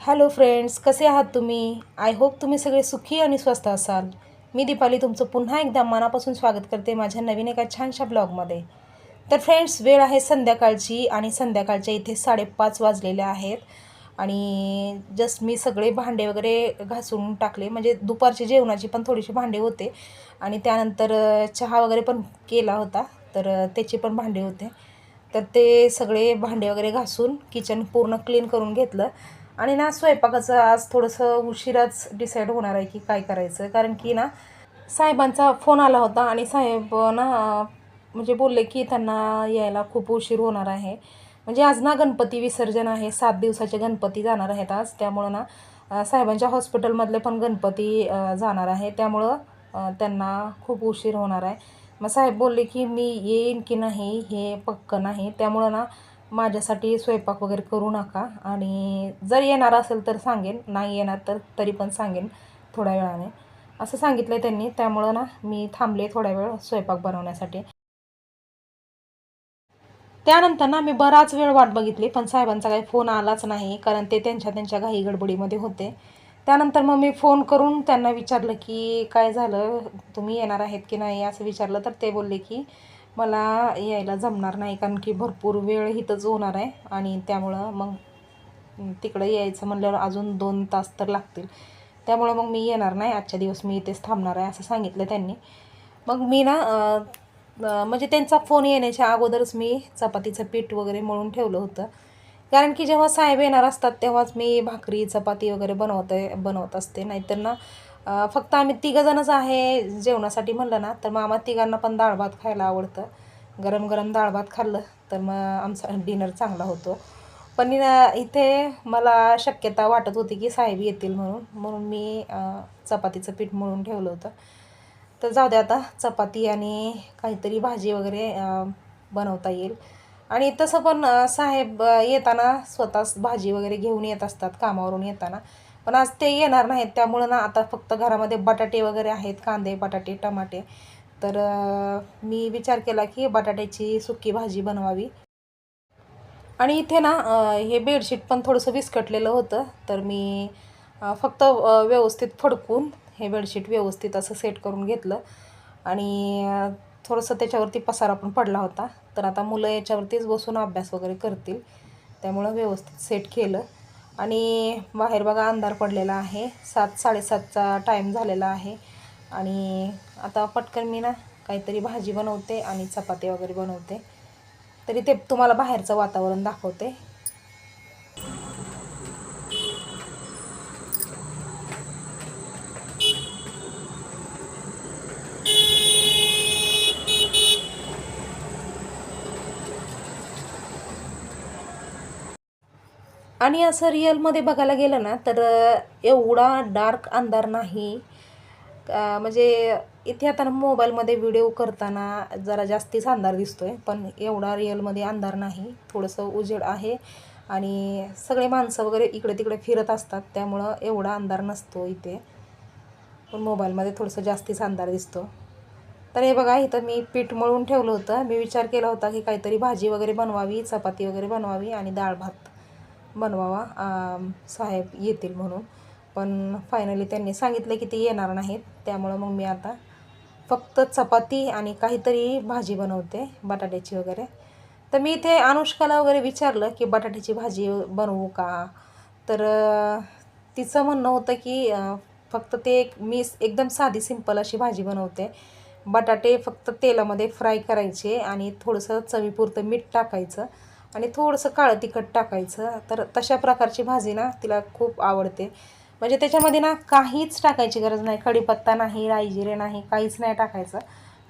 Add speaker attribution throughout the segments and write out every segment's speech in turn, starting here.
Speaker 1: Hello friends कसे आहात तुम्ही? आय होप तुम्ही सगळे सुखी आणि स्वस्त असाल. मी दीपाली तुमचं पुन्हा एकदा मनापासून स्वागत करते माझ्या नवीन एका छानशा ब्लॉगमध्ये. तर फ्रेंड्स वेळ आहे संध्याकाळची आणि संध्याकाळच्या इथे साडेपाच वाजलेल्या आहेत. आणि जस्ट मी सगळे भांडे वगैरे घासून टाकले. म्हणजे दुपारची जेवणाची पण थोडीशी भांडे होते. आणि त्यानंतर चहा वगैरे पण केला होता. तर त्याचे पण भांडे होते. तर ते सगळे भांडे वगैरे घासून किचन पूर्ण क्लीन करून घेतलं. आणि ना स्वयंपाकाचं आज थोडंसं उशिराच डिसाईड होणार आहे की काय करायचं. कारण की ना साहेबांचा फोन आला होता आणि साहेब ना म्हणजे बोलले की त्यांना यायला खूप उशीर होणार आहे. म्हणजे आज ना गणपती विसर्जन आहे. सात दिवसाचे गणपती जाणार आहेत आज. त्यामुळं ना साहेबांच्या हॉस्पिटलमधले पण गणपती जाणार आहे. त्यामुळं त्यांना खूप उशीर होणार आहे. मग साहेब बोलले की मी येईन की नाही हे पक्क नाही. त्यामुळं ना माझ्यासाठी स्वयंपाक वगैरे करू नका. आणि जर येणार असेल तर सांगेन. नाही येणार तर तरी पण सांगेन थोड्या वेळाने. असं सांगितलं त्यांनी. त्यामुळं ना मी थांबले थोड्या वेळ स्वयंपाक बनवण्यासाठी. त्यानंतर ना मी बराच वेळ वाट बघितली. पण साहेबांचा काही फोन आलाच नाही. कारण ते त्यांच्या त्यांच्या घाई गडबडीमध्ये होते. त्यानंतर मग मी फोन करून त्यांना विचारलं की काय झालं? तुम्ही येणार आहेत की नाही? असं विचारलं. तर ते बोलले की मला यायला जमणार नाही कारण की भरपूर वेळ इथंच होणार आहे आणि त्यामुळं मग तिकडं यायचं म्हणल्यावर अजून दोन तास तर लागतील. त्यामुळं मग मी येणार नाही आजच्या दिवस मी इथेच थांबणार आहे असं सांगितलं त्यांनी. मग मी ना म्हणजे त्यांचा फोन येण्याच्या अगोदरच मी चपातीचं पीठ वगैरे मळून ठेवलं होतं. कारण की जेव्हा साहेब येणार असतात तेव्हाच मी भाकरी चपाती वगैरे बनवते बनवत असते. नाहीतर ना फक्त आम्ही तिघंजणच आहे जेवणासाठी म्हणलं ना तर मग आम्हाला तिघांना पण डाळ भात खायला आवडतं. गरम गरम डाळ भात खाल्लं तर मग आमचा डिनर चांगला होतो. पण इथे मला शक्यता वाटत होती की साहेब येतील म्हणून म्हणून मी चपातीचं पीठ मळून ठेवलं होतं. तर जाऊ दे आता चपाती आणि काहीतरी भाजी वगैरे बनवता येईल. आणि तसं पण साहेब येताना स्वतःच भाजी वगैरे घेऊन येत असतात कामावरून येताना. पण आज ते येणार नाहीत. त्यामुळं ना आता फक्त घरामध्ये बटाटे वगैरे आहेत कांदे बटाटे टमाटे. तर मी विचार केला की बटाट्याची सुकी भाजी बनवावी. आणि इथे ना हे बेडशीट पण थोडंसं विस्कटलेलं होतं. तर मी फक्त व्यवस्थित फडकून हे बेडशीट व्यवस्थित असं सेट करून घेतलं. आणि थोडंसं त्याच्यावरती पसारा पण पडला होता. तर आता मुलं याच्यावरतीच बसून अभ्यास वगैरे करतील. त्यामुळं व्यवस्थित सेट केलं. आणि बाहेर बघा अंधार पडलेला आहे. सात साडेसातचा टाईम झालेला आहे. आणि आता पटकन मी ना काहीतरी भाजी बनवते आणि चपाती वगैरे बनवते. तरी ते तुम्हाला बाहेरचं वातावरण दाखवते. आणि असं रिअलमध्ये बघायला गेलं ना तर एवढा डार्क अंधार नाही. म्हणजे इथे आता मोबाईलमध्ये व्हिडिओ करताना जरा जास्तीच अंधार दिसतो आहे पण एवढा रिअलमध्ये अंधार नाही. थोडंसं उजेड आहे आणि सगळे माणसं वगैरे इकडे तिकडे फिरत असतात त्यामुळं एवढा अंधार नसतो इथे. पण मोबाईलमध्ये थोडंसं जास्तीच अंधार दिसतो. तर हे बघा इथं मी पीठ मळून ठेवलं होतं. मी विचार केला होता की काहीतरी भाजी वगैरे बनवावी चपाती वगैरे बनवावी आणि डाळ भात बनवावा साहेब येतील म्हणून. पण फायनली त्यांनी सांगितलं की ते येणार नाहीत. त्यामुळं मग मी आता फक्त चपाती आणि काहीतरी भाजी बनवते बटाट्याची वगैरे. तर मी इथे अनुष्काला वगैरे विचारलं की बटाट्याची भाजी बनवू का? तर तिचं म्हणणं होतं की फक्त ते एक मी एकदम साधी सिंपल अशी भाजी बनवते. बटाटे फक्त तेलामध्ये फ्राय करायचे आणि थोडंसं चवीपुरतं मीठ टाकायचं. आणि थोडंसं काळं तिखट टाकायचं. तर तशा प्रकारची भाजी ना तिला खूप आवडते. म्हणजे त्याच्यामध्ये ना काहीच टाकायची गरज नाही. कढीपत्ता नाही राईजिरे नाही काहीच नाही टाकायचं.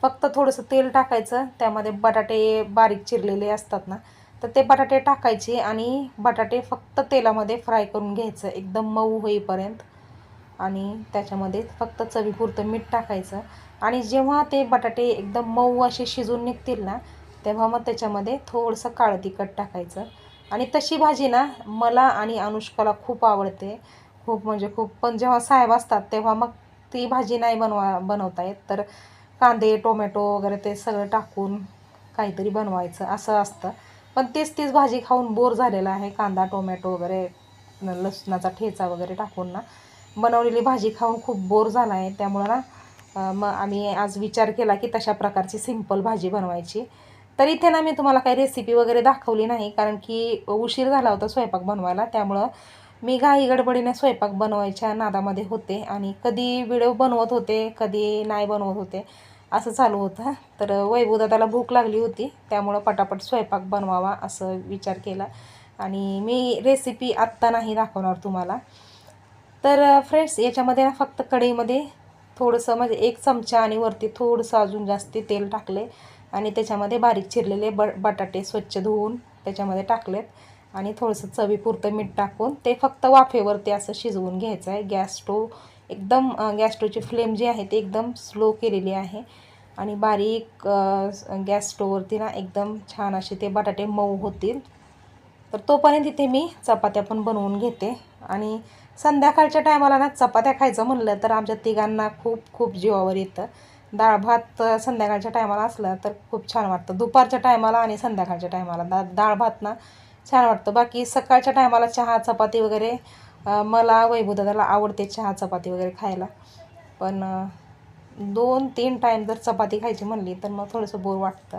Speaker 1: फक्त थोडंसं तेल टाकायचं. त्यामध्ये बटाटे बारीक चिरलेले असतात ना तर ते बटाटे टाकायचे आणि बटाटे फक्त तेलामध्ये फ्राय करून घ्यायचं. एकदम मऊ होईपर्यंत. आणि त्याच्यामध्ये फक्त चवीपुरतं मीठ टाकायचं. आणि जेव्हा ते बटाटे एकदम मऊ असे शिजून निघतील ना तेव्हा मग त्याच्यामध्ये थोडंसं काळं तिखट टाकायचं. आणि तशी भाजी ना मला आणि अनुष्काला खूप आवडते. खूप म्हणजे खूप. पण जेव्हा साहेब असतात तेव्हा मग ती भाजी नाही बनवा बनवता येत. तर कांदे टोमॅटो वगैरे ते सगळं टाकून काहीतरी बनवायचं असं असतं. पण तीच तीच भाजी खाऊन बोर झालेलं आहे. कांदा टोमॅटो वगैरे लसणाचा ठेचा वगैरे टाकून ना बनवलेली भाजी खाऊन खूप बोर झाला आहे. त्यामुळं ना मग आम्ही आज विचार केला की तशा प्रकारची सिंपल भाजी बनवायची. तर इथे ना मी तुम्हाला काही रेसिपी वगैरे दाखवली नाही कारण की उशीर झाला होता स्वयंपाक बनवायला. त्यामुळं मी घाई गडबडीने स्वयंपाक बनवायच्या नादामध्ये होते आणि कधी व्हिडिओ बनवत होते कधी नाही बनवत होते असं चालू होतं. तर वैभवदादाला भूक लागली होती त्यामुळं पटापट स्वयंपाक बनवावा असं विचार केला. आणि मी रेसिपी आत्ता नाही दाखवणार तुम्हाला. तर फ्रेंड्स याच्यामध्ये ना फक्त कढईमध्ये थोडंसं म्हणजे एक चमचा आणि वरती थोडंसं अजून जास्ती तेल टाकले. आणि त्याच्यामध्ये बारीक चिरलेले ब बटाटे स्वच्छ धुवून त्याच्यामध्ये टाकलेत. आणि थोडंसं चवीपुरतं मीठ टाकून ते फक्त वाफेवरती असं शिजवून घ्यायचं आहे. गॅस स्टोव एकदम गॅस स्टोवची फ्लेम जी आहे ती एकदम स्लो केलेली आहे. आणि बारीक गॅस स्टोववरती ना एकदम छान असे ते बटाटे मऊ होतील. तर तोपर्यंत तिथे मी चपात्या पण बनवून घेते. आणि संध्याकाळच्या टायमाला ना चपात्या खायचं म्हणलं तर आमच्या तिघांना खूप खूप जीवावर येतं. डाळ भात संध्याकाळच्या टायमाला असला तर खूप छान वाटतं. दुपारच्या टायमाला आणि संध्याकाळच्या टायमाला. दा डाळ भात ना छान वाटतं. बाकी सकाळच्या टायमाला चहा चपाती वगैरे मला वैभवदादाला आवडते चहा चपाती वगैरे खायला. पण दोन तीन टाईम जर चपाती खायची म्हणली तर मग थोडंसं बोर वाटतं.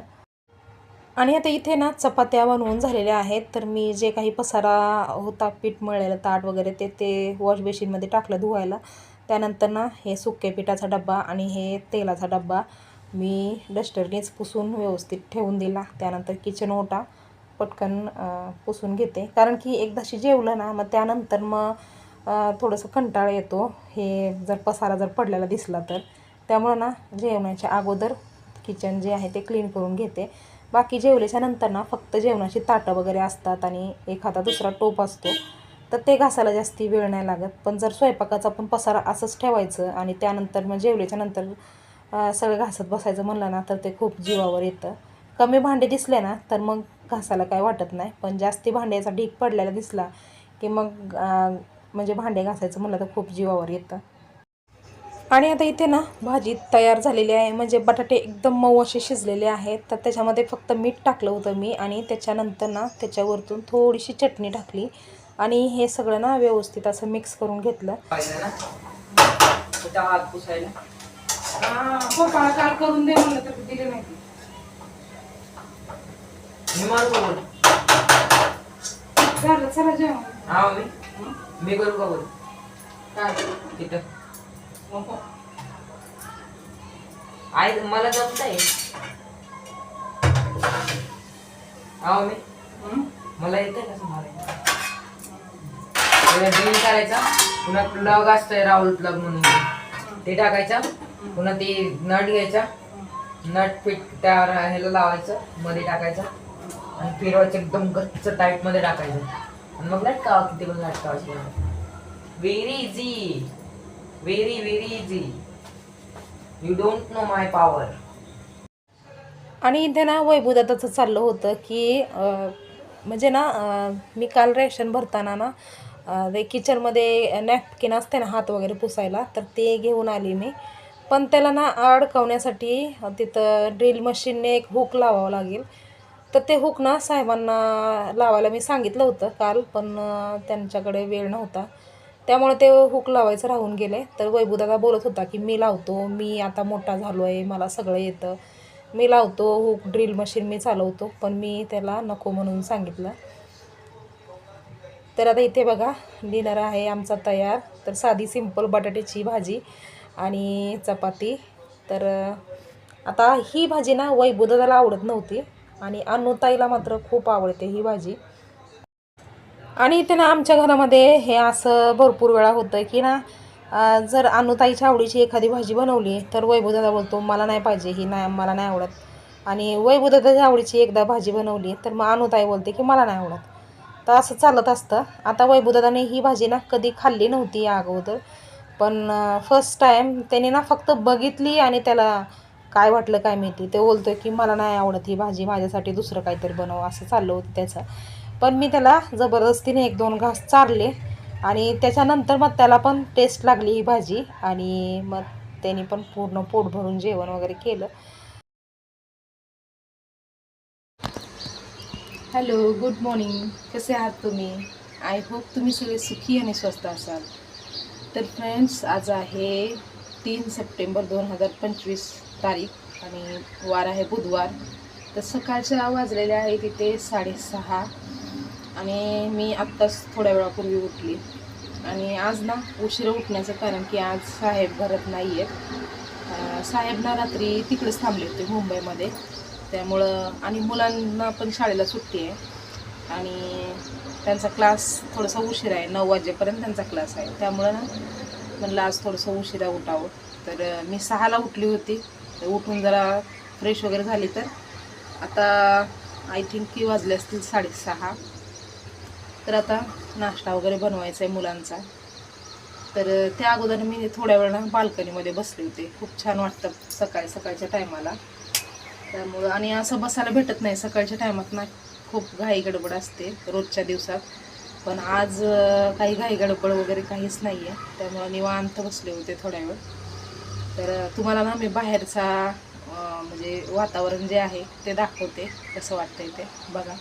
Speaker 1: आणि आता इथे ना चपात्या बनवून झालेल्या आहेत. तर मी जे काही पसारा होता पीठ मळलेलं ताट वगैरे ते ते वॉश बेसिनमध्ये टाकलं धुवायला. त्यानंतर ना हे सुके पिठाचा डब्बा आणि हे तेलाचा डब्बा मी डस्टरनेच पुसून व्यवस्थित ठेवून दिला. त्यानंतर किचन ओटा पटकन पुसून घेते. कारण की एकदाशी जेवलं ना मग त्यानंतर मग थोडंसं कंटाळा येतो. हे जर पसारा जर पडलेला दिसला तर. त्यामुळं ना जेवणाच्या अगोदर किचन जे आहे ते क्लीन करून घेते. बाकी जेवल्याच्या नंतर ना फक्त जेवणाची ताटं वगैरे असतात आणि एखादा दुसरा टोप असतो. तर ते घासायला जास्ती वेळ नाही लागत. पण जर स्वयंपाकाचा पण पसारा असंच ठेवायचं आणि त्यानंतर मग जेवल्याच्या नंतर सगळं घासत बसायचं म्हणलं ना तर ते खूप जीवावर येतं. कमी भांडे दिसले ना तर मग घासायला काय वाटत नाही. पण जास्ती भांड्याचा ढीक पडलेला दिसला की मग म्हणजे भांडे घासायचं म्हणलं तर खूप जीवावर येतं. आणि आता इथे ना भाजी तयार झालेली आहे. म्हणजे बटाटे एकदम मऊ असे शिजलेले आहेत. तर त्याच्यामध्ये फक्त मीठ टाकलं होतं मी आणि त्याच्यानंतर ना त्याच्यावरतून थोडीशी चटणी टाकली. आणि हे सगळं ना व्यवस्थित असं मिक्स करून घेतलं. पप्पाला काल करून दे म्हणलं तर दिले नाही.
Speaker 2: मी मारू का बोल.
Speaker 1: झालं चला जेवण.
Speaker 2: हा मी मी करू का बोल?
Speaker 1: काय?
Speaker 2: तिथं. आई मला जमतंय हा मी मला येतंय कसं मारायचं ड्रिल करायचा. पुन्हा प्लग असतंय राहुल प्लग म्हणून. ते टाकायचा. पुन्हा ते नट घ्यायचा. नट फिट त्यावर ह्याला लावायचं. मध्ये टाकायचं. आणि फिरवायचं एकदम गच्च टाईटमध्ये टाकायचं. आणि मग लटकावा किती पण लटकावायचं very easy very very easy you don't know my power
Speaker 1: आणि इथे ना वैभवदादाचं चाललं होतं की अं, म्हणजे ना मी काल रेशन भरताना ना ते किचनमध्ये नॅपकिन असते ना हात वगैरे पुसायला तर ते घेऊन आली मी. पण त्याला ना अडकवण्यासाठी तिथं ड्रिल मशीनने एक हुक लावावं लागेल. तर ते हुक ना साहेबांना लावायला मी सांगितलं होतं काल पण त्यांच्याकडे वेळ नव्हता. त्यामुळे ते हुक लावायचं राहून गेले. तर वैभवदादा बोलत होता की मी लावतो मी आता मोठा झालो आहे मला सगळं येतं. मी लावतो हुक ड्रिल मशीन मी चालवतो पण मी त्याला नको म्हणून सांगितलं. तर आता इथे बघा डिनर आहे आमचा तयार. तर साधी सिंपल बटाट्याची भाजी आणि चपाती. तर आता ही भाजी ना वैभुदाला आवडत नव्हती आणि अनुताईला मात्र खूप आवडते ही भाजी. आणि इथे ना आमच्या घरामध्ये हे असं भरपूर वेळा होतं की ना जर अनुताईच्या आवडीची एखादी भाजी बनवली तर वैभुदादा बोलतो मला नाही पाहिजे ही नाही मला नाही आवडत. आणि वैभुदादाच्या आवडीची एकदा भाजी बनवली तर मग अनुताई बोलते की मला नाही आवडत. तर असं चालत असतं. आता वैभवदादाने ही भाजी ना कधी खाल्ली नव्हती या अगोदर. पण फर्स्ट टाईम त्याने ना फक्त बघितली आणि त्याला काय वाटलं काय माहिती. ते बोलतो की मला नाही आवडत ही भाजी माझ्यासाठी दुसरं काहीतरी बनव. असं चाललं होतं त्याचं. पण मी त्याला जबरदस्तीने एक दोन घास चारले आणि त्याच्यानंतर मग त्याला पण टेस्ट लागली ही भाजी आणि मग त्याने पण पूर्ण पोट भरून जेवण वगैरे केलं. हॅलो गुड मॉर्निंग कसे आहात तुम्ही? आय होप तुम्ही सगळे सुखी आणि स्वस्त असाल. तर फ्रेंड्स आज आहे तीन सप्टेंबर दोन हजार पंचवीस तारीख आणि वार आहे बुधवार. तर सकाळच्या वाजलेल्या आहे तिथे साडेसहा आणि मी आत्ताच थोड्या वेळापूर्वी उठली. आणि आज ना उशिरा उठण्याचं कारण की आज साहेब घरात नाही आहेत साहेब ना रात्री तिकडेच थांबले होते मुंबईमध्ये. त्यामुळं आणि मुलांना पण शाळेला सुट्टी आहे. आणि त्यांचा क्लास थोडासा उशिरा आहे नऊ वाजेपर्यंत त्यांचा क्लास आहे. त्यामुळं ना म्हणलं आज थोडंसं उशिरा उठावं. तर मी सहाला उठली होती. तर उठून जरा फ्रेश वगैरे झाली तर. आता आय थिंक की वाजले असतील साडेसहा. तर आता नाश्ता वगैरे बनवायचा आहे मुलांचा. तर त्या अगोदर मी थोड्या वेळानं बाल्कनीमध्ये बसले होते. खूप छान वाटतं सकाळी सकाळच्या टायमाला. त्यामुळं आणि असं बसायला भेटत नाही सकाळच्या टायमात ना खूप घाई गडबड असते रोजच्या दिवसात. पण आज काही घाई गडबड वगैरे काहीच नाही आहे त्यामुळं निवांत बसले होते थोड्या वेळ. तर तुम्हाला ना मी बाहेरचा म्हणजे वातावरण जे आहे ते दाखवते कसं वाटतंय ते बघा.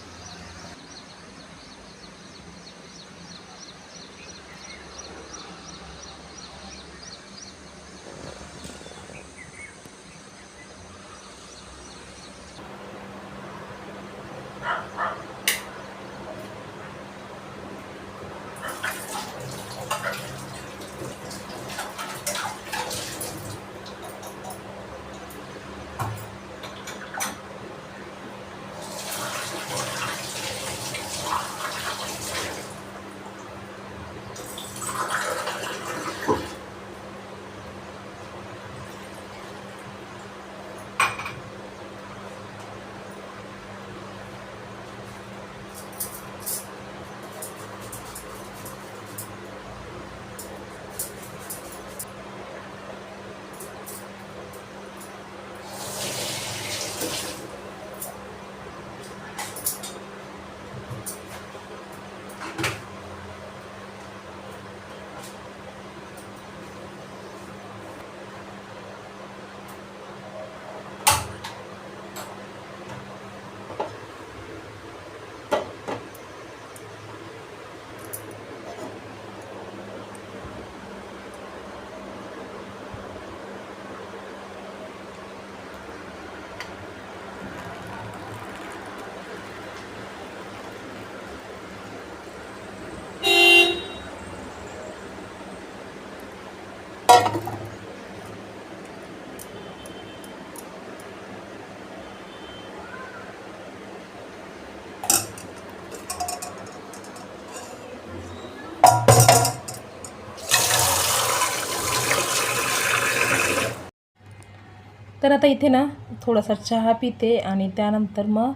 Speaker 1: तर आता इथे ना थोडासा चहा पिते आणि त्यानंतर मग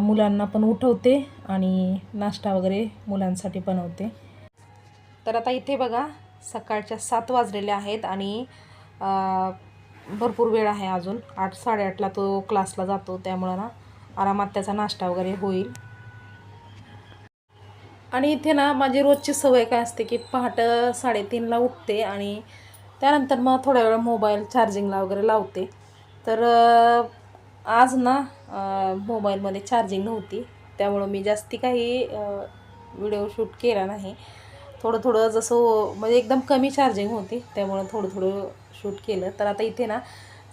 Speaker 1: मुलांना पण उठवते आणि नाश्ता वगैरे मुलांसाठी बनवते. तर आता इथे बघा सकाळच्या सात वाजलेले आहेत आणि भरपूर वेळ आहे अजून. आठ साडेआठला तो क्लासला जातो त्यामुळं ना आरामात त्याचा नाश्ता वगैरे होईल. आणि इथे ना माझी रोजची सवय काय असते की पहाटं साडेतीनला उठते आणि त्यानंतर मग थोड्या वेळ मोबाईल चार्जिंगला वगैरे लावते. तर आज ना मोबाईलमध्ये चार्जिंग नव्हती. त्यामुळं मी जास्ती काही व्हिडिओ शूट केला नाही. थोडं थोडं जसं म्हणजे एकदम कमी चार्जिंग होती. त्यामुळं थोडं थोडं शूट केलं. तर आता इथे ना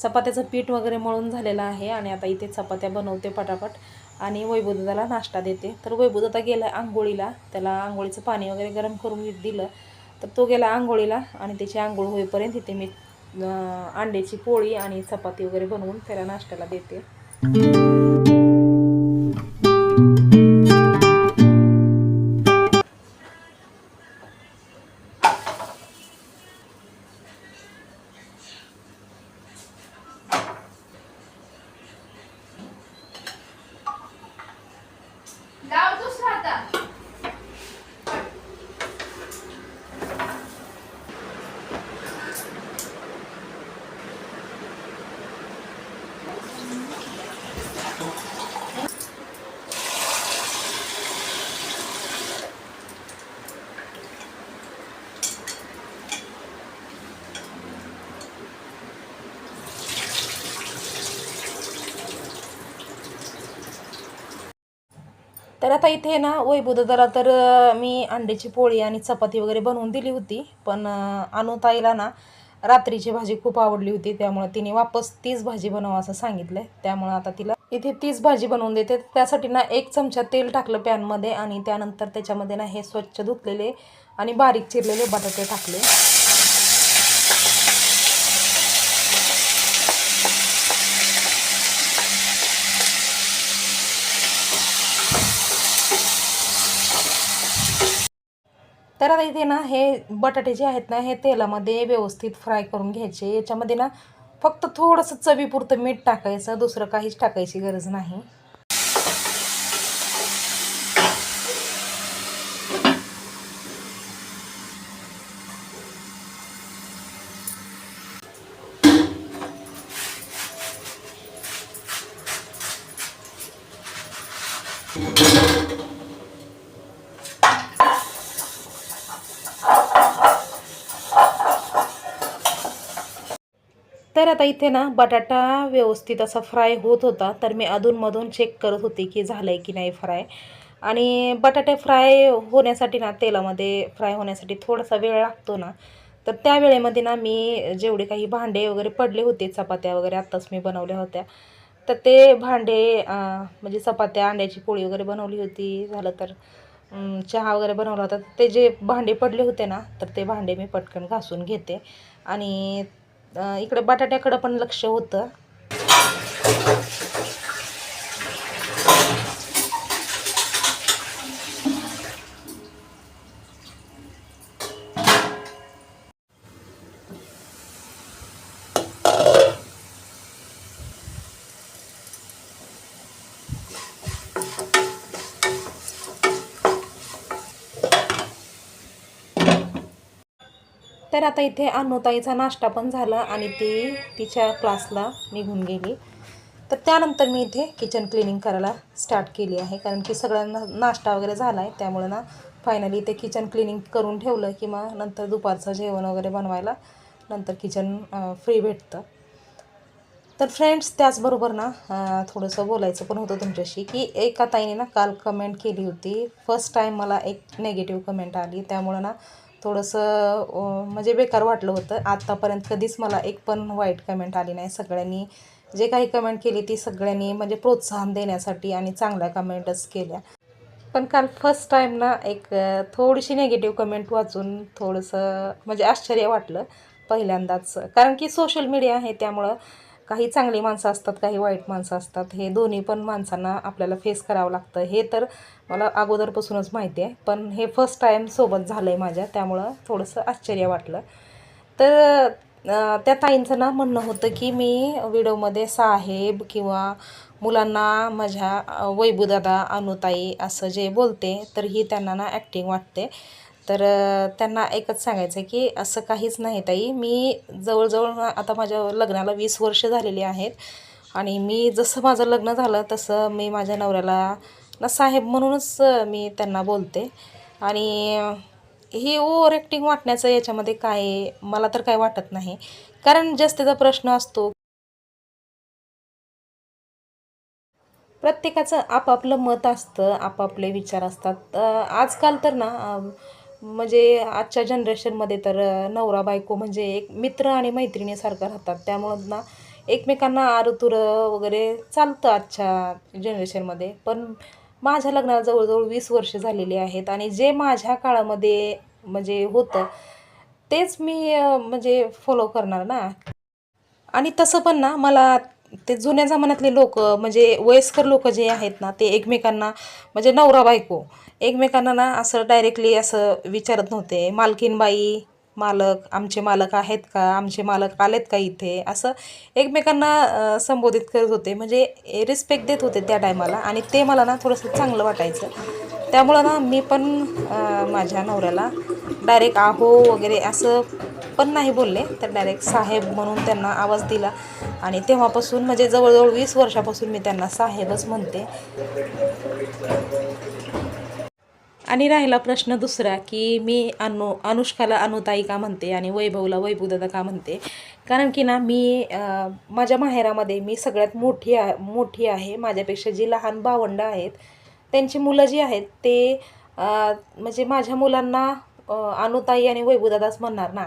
Speaker 1: चपात्याचं पीठ वगैरे मळून झालेलं आहे आणि आता इथे चपात्या बनवते पटापट. आणि वैभवदादाला नाश्ता देते. तर वैभवदादा गेला आंघोळीला. त्याला आंघोळीचं पाणी वगैरे गरम करून दिलं. तर तो गेला आंघोळीला आणि त्याची आंघोळ होईपर्यंत इथे मी अंड्याची पोळी आणि चपाती वगैरे बनवून त्याला नाश्त्याला देते. तर आता इथे ना वैभुदादाला तर मी अंड्याची पोळी आणि चपाती वगैरे बनवून दिली होती. पण अनुताईला ना रात्रीची भाजी खूप आवडली होती. त्यामुळे तिने वापस तीच भाजी बनवा असं सांगितलं त्यामुळं आता तिला इथे तीच भाजी बनवून देते. त्यासाठी ना एक चमचा तेल टाकलं पॅनमध्ये आणि त्यानंतर त्याच्यामध्ये ना हे स्वच्छ धुतलेले आणि बारीक चिरलेले बटाटे टाकले. तर आता इथे ना हे बटाटे जे आहेत ना हे तेलामध्ये व्यवस्थित फ्राय करून घ्यायचे. याच्यामध्ये ना फक्त थोडंसं चवीपुरतं मीठ टाकायचं दुसरं काहीच टाकायची गरज नाही. आता इथे ना बटाटा व्यवस्थित असा फ्राय होत होता तर मी अधूनमधून चेक करत होते की झालं आहे की नाही फ्राय. आणि बटाटे फ्राय होण्यासाठी ना तेलामध्ये फ्राय होण्यासाठी थोडासा वेळ लागतो ना तर त्या वेळेमध्ये ना मी जेवढे काही भांडे वगैरे पडले होते चपात्या वगैरे आत्ताच मी बनवल्या होत्या तर ते भांडे म्हणजे चपात्या अंड्याची पोळी वगैरे बनवली होती झालं तर चहा वगैरे बनवला होता ते जे भांडे पडले होते ना तर ते भांडे मी पटकन घासून घेते. आणि इकडे बटाट्याकडं पण लक्ष होतं. आता इथे अनुताईचा नाश्ता पण झाला आणि ती तिच्या क्लासला निघून गेली. तर त्यानंतर मी इथे किचन क्लिनिंग करायला स्टार्ट केली आहे. कारण की सगळ्यांना नाश्ता वगैरे झाला आहे त्यामुळे ना फायनली ते किचन क्लिनिंग करून ठेवलं की मग नंतर दुपारचं जेवण वगैरे बनवायला नंतर किचन फ्री भेटतं. तर फ्रेंड्स त्याचबरोबर ना थोडंसं बोलायचं पण होतं तुमच्याशी की एका ताईने ना काल कमेंट केली होती. फर्स्ट टाईम मला एक नेगेटिव्ह कमेंट आली. त्यामुळं ना थोडंसं म्हणजे बेकार वाटलं होतं. आत्तापर्यंत कधीच मला एक पण वाईट कमेंट आली नाही. सगळ्यांनी जे काही कमेंट केली ती सगळ्यांनी म्हणजे प्रोत्साहन देण्यासाठी आणि चांगल्या कमेंटच केल्या. पण काल फर्स्ट टाईम ना एक थोडीशी नेगेटिव्ह कमेंट वाचून थोडंसं म्हणजे आश्चर्य वाटलं पहिल्यांदाच. कारण की सोशल मीडिया आहे त्यामुळं काही चांगली माणसं असतात काही वाईट माणसं असतात. हे दोन्ही पण माणसांना आपल्याला फेस करावं लागतं. हे तर मला अगोदरपासूनच माहिती आहे पण हे फर्स्ट टाईम सोबत झालं आहे माझ्या त्यामुळं थोडंसं आश्चर्य वाटलं. तर त्या ताईंचं ना म्हणणं होतं की मी व्हिडिओमध्ये साहेब किंवा मुलांना माझ्या वैभूदादा अनुताई असं जे बोलते तर ही त्यांना ना ॲक्टिंग वाटते. तर त्यांना एकच सांगायचं आहे की असं काहीच नाही ताई. मी जवळजवळ आता माझ्या लग्नाला वीस वर्ष झालेली आहेत. आणि मी जसं माझं लग्न झालं तसं मी माझ्या नवऱ्याला ना साहेब म्हणूनच मी त्यांना बोलते. आणि हे ही ओव्हर ॲक्टिंग वाटण्याचं याच्यामध्ये काय मला तर काय वाटत नाही. कारण जास्तीचा प्रश्न असतो. प्रत्येकाचं आपापलं मत असतं आपापले विचार असतात. आजकाल तर ना म्हणजे आजच्या जनरेशनमध्ये तर नवरा बायको म्हणजे एक मित्र आणि मैत्रिणीसारखं राहतात. त्यामुळं ना एकमेकांना आरतुर वगैरे चालतं आजच्या जनरेशनमध्ये. पण माझ्या लग्नाला जवळजवळ वीस वर्ष झालेली आहेत आणि जे माझ्या काळामध्ये म्हणजे होतं तेच मी म्हणजे फॉलो करणार ना. आणि तसं पण ना मला ते जुन्या जमान्यातले लोक म्हणजे वयस्कर लोक जे आहेत ना ते एकमेकांना म्हणजे नवरा बायको एकमेकांना ना असं डायरेक्टली असं विचारत नव्हते. मालकीनबाई मालक आमचे मालक आहेत का? आमचे मालक आलेत का इथे? असं एकमेकांना संबोधित करत होते. म्हणजे रिस्पेक्ट देत होते त्या टायमाला आणि ते मला ना थोडंसं चांगलं वाटायचं. त्यामुळं ना मी पण माझ्या नवऱ्याला डायरेक्ट आहो वगैरे असं पण नाही बोलले तर डायरेक्ट साहेब म्हणून त्यांना आवाज दिला. आणि तेव्हापासून म्हणजे जवळजवळ वीस वर्षापासून मी त्यांना साहेबच म्हणते. आणि राहिला प्रश्न दुसरा की मी अनु अनुष्काला अनुताई का म्हणते आणि वैभवला वैभवदादा का म्हणते? कारण की ना मी माझ्या माहेरामध्ये मी सगळ्यात मोठी आ मोठी आहे. माझ्यापेक्षा जी लहान भावंडं आहेत त्यांची मुलं जी आहेत ते म्हणजे माझ्या मुलांना अनुताई आणि वैभूदादाच म्हणणार ना.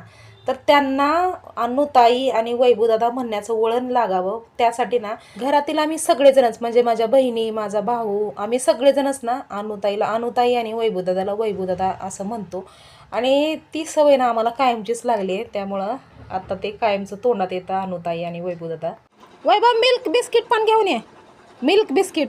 Speaker 1: तर त्यांना अनुताई आणि वैभूदादा म्हणण्याचं वळण लागावं. त्यासाठी ना घरातील आम्ही सगळेजणच म्हणजे माझ्या बहिणी माझा भाऊ आम्ही सगळेजणच ना अनुताईला अनुताई आणि वैभूदादाला वैभूदादा असं म्हणतो. आणि ती सवय ना आम्हाला कायमचीच लागली आहे. त्यामुळं आता ते कायमचं तोंडात येतं अनुताई आणि वैभूदादा वैभव मिल्क बिस्किट पण घेऊन ये. Milk biscuit.